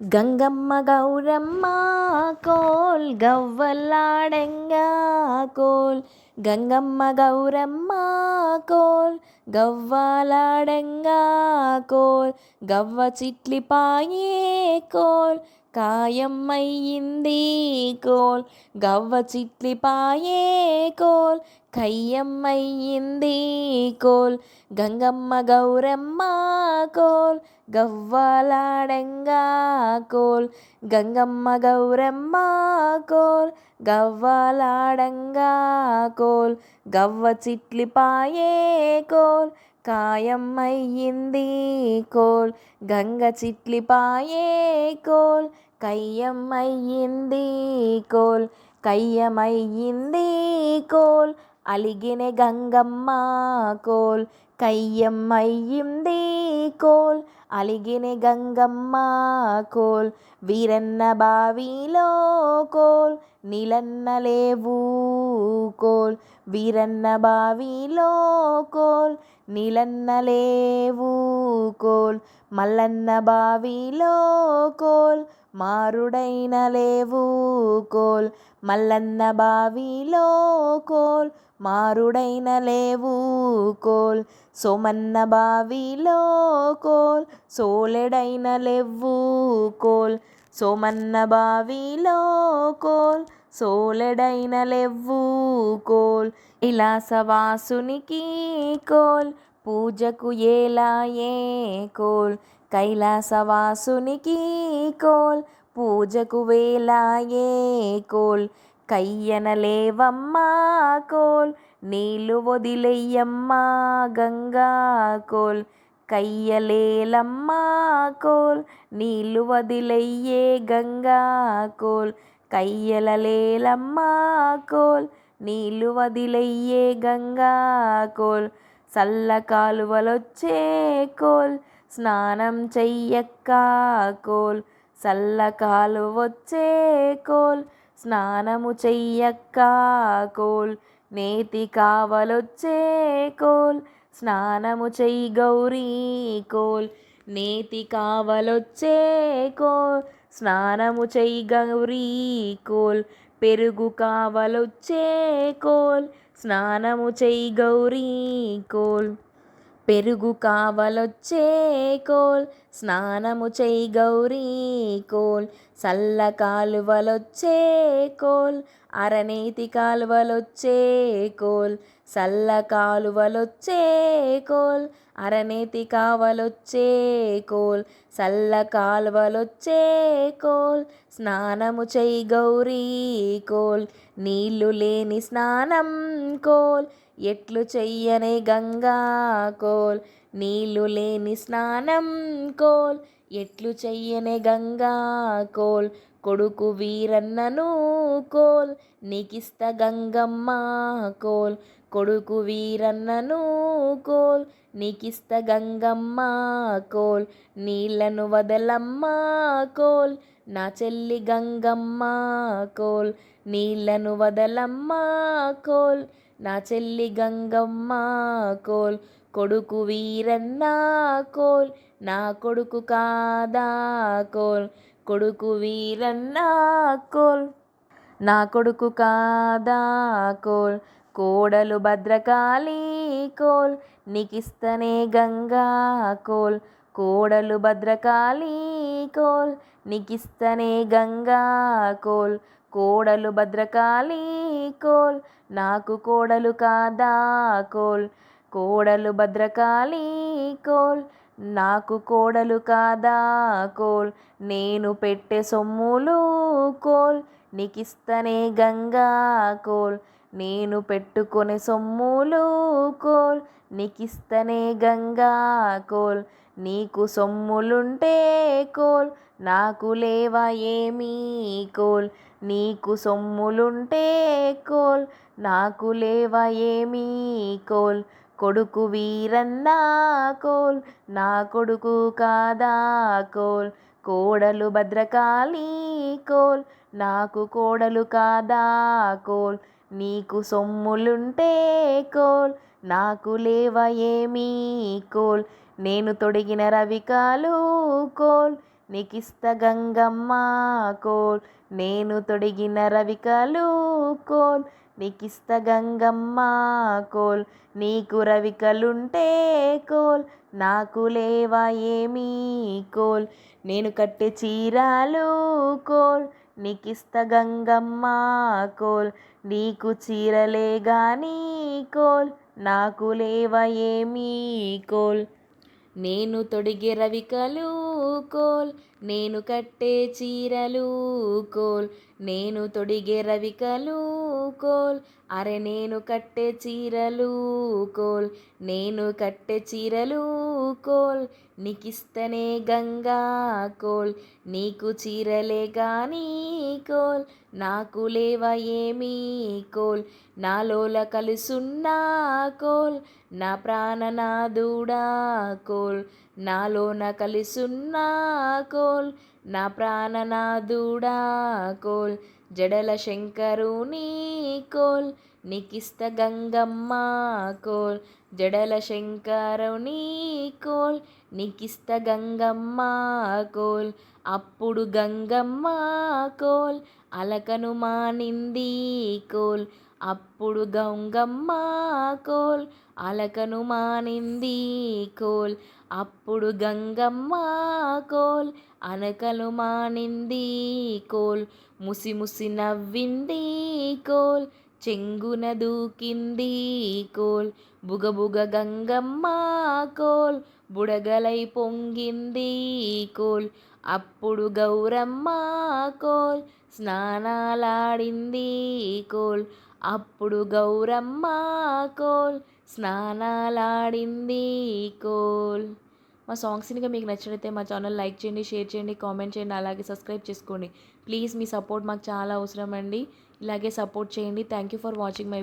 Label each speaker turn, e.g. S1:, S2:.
S1: గంగమ్మ గౌరమ్మ కోల్ గవ్వలాడంగా కోల్ గంగమ్మ గౌరమ్మ కోల్ గవ్వలాడంగా కోల్ గవ్వ చిట్లిపాయే కోల్ కాయమ్మయ్యింది కోల్ గవ్వ చిట్లిపాయే కోల్ కయ్యమ్మయ్యింది కోల్ గంగమ్మ గౌరమ్మ కోల్ గవ్వాలాడంగా కోల్ గంగమ్మ గౌరమ్మ కోల్ గవ్వాలాడంగా కోల్ గవ్వ చిట్లిపాయే కోల్ కాయమ్మయ్యింది కోల్ గంగ చిట్లిపాయే కోల్ కయ్యమ్మయ్యింది కోల్ కయ్యమయ్యింది కోల్ అలిగిన గంగమ్మ కోల్ కయ్యమ్మయ్యింది కోల్ అలిగిన గంగమ్మ కోల్ వీరన్న బావిలో కోల్ నీలన్న లేవు కోల్ వీరన్న బావిలో కోల్ నీలన్న లేవు కోల్ మల్లన్న బావిలో కోల్ మారుడైన లేవు కోల్ మల్లన్న బావిలో కోల్ మారుడైన లేవు కోల్ సోమన్న బావిలో కోల్ సోలెడైన లెవ్వు కోల్. సోమన్న బావిలో కోల్ సోలెడైన లెవ్వు కోల్. ఇలాసవాసునికి కోల్ పూజకు ఏలాయే కోల్. కైలాసవాసునికి కోల్ పూజకు వేలాయే కోల్. కయ్యనలేవమ్మా కోల్ నీళ్ళు వదిలేయమ్మా గంగా కోల్. కయ్యలేలమ్మా కోల్ నీళ్ళు వదిలయ్యే గంగా కోల్. కయ్యలలేలమ్మా కోల్ నీళ్ళు వదిలయ్యే గంగా కోల్. చల్ల కాలువలొచ్చే కోల్ స్నానం చెయ్యక్క కోల్. చల్ల కాలువొచ్చే కోల్ స్నానము చెయ్యక్క కోల్. నేతి కావలొచ్చే కోల్. స్నానము చెయ్యి గౌరీ కోల్. నేతి కావలొచ్చే కోల్. స్నానము చెయ్యి గౌరీ కోల్. పెరుగు కావలొచ్చే కోల్. స్నానము చెయ్యి గౌరీ కోల్. పెరుగు కావలొచ్చే కోల్ స్నానము చేయి గౌరీ కోల్ చల్ల కాలువలొచ్చే కోల్ అరనేతి కాలువలొచ్చే కోల్ చల్ల కాలువలొచ్చే కోల్ అరనేతి కావలొచ్చే కోల్ చల్ల కాలువలొచ్చే కోల్ స్నానము చెయ్యి గౌరీ కోల్ నీళ్ళు లేని స్నానం కోల్ ఎట్లు చెయ్యనే గంగా కోల్ నీళ్ళు లేని స్నానం కోల్ ఎట్లు చెయ్యనే గంగా కోల్ కొడుకు వీరన్నను కోల్ నీకిస్త గంగమ్మ కోల్. కొడుకు వీరన్నను కోల్ నీకిస్త గంగమ్మ కోల్. నీళ్ళను వదలమ్మ కోల్ నా చెల్లి గంగమ్మ కోల్. నీళ్ళను వదలమ్మ కోల్ నా చెల్లి గంగమ్మ కోల్. కొడుకు వీరన్న కోల్ నా కొడుకు కాదా కోల్. కొడుకు వీరన్నా కోల్. నా కొడుకు కాదా కోల్. కోడలు భద్రకాళి కోల్. నీకిస్తనే గంగా కోల్. కోడలు భద్రకాళి కోల్. నీకిస్తనే గంగా కోల్. కోడలు భద్రకాళి కోల్. నాకు కోడలు కాదా కోల్. కోడలు భద్రకాళి కోల్. నాకు కోడలు కాదా కోల్ నేను పెట్టే సొమ్ములు కోల్ నీకిస్తనే గంగా కోల్ నేను పెట్టుకునే సొమ్ములు కోల్ నీకిస్తనే గంగా కోల్ నీకు సొమ్ములుంటే కోల్ నాకు లేవా ఏమీ కోల్ నీకు సొమ్ములుంటే కోల్ నాకు లేవా ఏమీ కోల్ కొడుకు వీరన్నా కోల్ నా కొడుకు కాదా కోల్. కోడలు భద్రకాళీ కోల్ నాకు కోడలు కాదా కోల్. నీకు సొమ్ములుంటే కోల్ నాకు లేవ ఏమీ కోల్. నేను తొడిగిన రవికాలు కోల్ నీకిస్త గంగమ్మ కోల్. నేను తొడిగిన రవికలు కోల్ నీకిస్త గంగమ్మ కోల్ నీకు రవికలుంటే కోల్ నాకు లేవా ఏమీ కోల్ నేను కట్టే చీరాలు కోల్ నీకిస్త గంగమ్మ కోల్ నీకు చీరలే గానీ కోల్ నాకు లేవా ఏమీ కోల్ నేను తొడిగే రవికలు కోల్ నేను కట్టే చీరలు కోల్ నేను తొడిగే రవికలు కోల్ అరే నేను కట్టే చీరలు కోల్ నేను కట్టే చీరలు కోల్ నీకిస్తనే గంగా కోల్ నీకు చీరలే కానీ కోల్ నాకు లేవ ఏమీ కోల్ నాలోల కలుసున్నా కోల్ నా ప్రాణనాదుడా కోల్ నాలోన కలిసున్నా కోల్ నా ప్రాణనాదుడా కోల్. జడల శంకరుని కోల్ నికిస్త గంగమ్మ కోల్. జడల శంకరుని కోల్ నికిస్త గంగమ్మ కోల్. అప్పుడు గంగమ్మ కోల్ అలకను మానింది కోల్. అప్పుడు గంగమ్మ కోల్ అలకను మానింది కోల్. అప్పుడు గంగమ్మ కోల్ అనకలు మానింది కోల్ ముసి ముసి నవ్వింది కోల్ చెంగున దూకింది కోల్ బుగబుగ గంగమ్మ కోల్ బుడగలై పొంగింది కోల్ అప్పుడు గౌరమ్మ కోల్ స్నానాలాడింది కోల్ అప్పుడు గౌరమ్మ కోల్ స్నానాలాడింది కోల్. మా సాంగ్స్ ఇంకా మీకు నచ్చినట్లయితే మా ఛానల్ లైక్ చేయండి షేర్ చేయండి కామెంట్ చేయండి అలాగే సబ్స్క్రైబ్ చేసుకోండి. ప్లీజ్ మీ సపోర్ట్ మాకు చాలా అవసరం అండి ఇలాగే సపోర్ట్ చేయండి. Thank you for watching my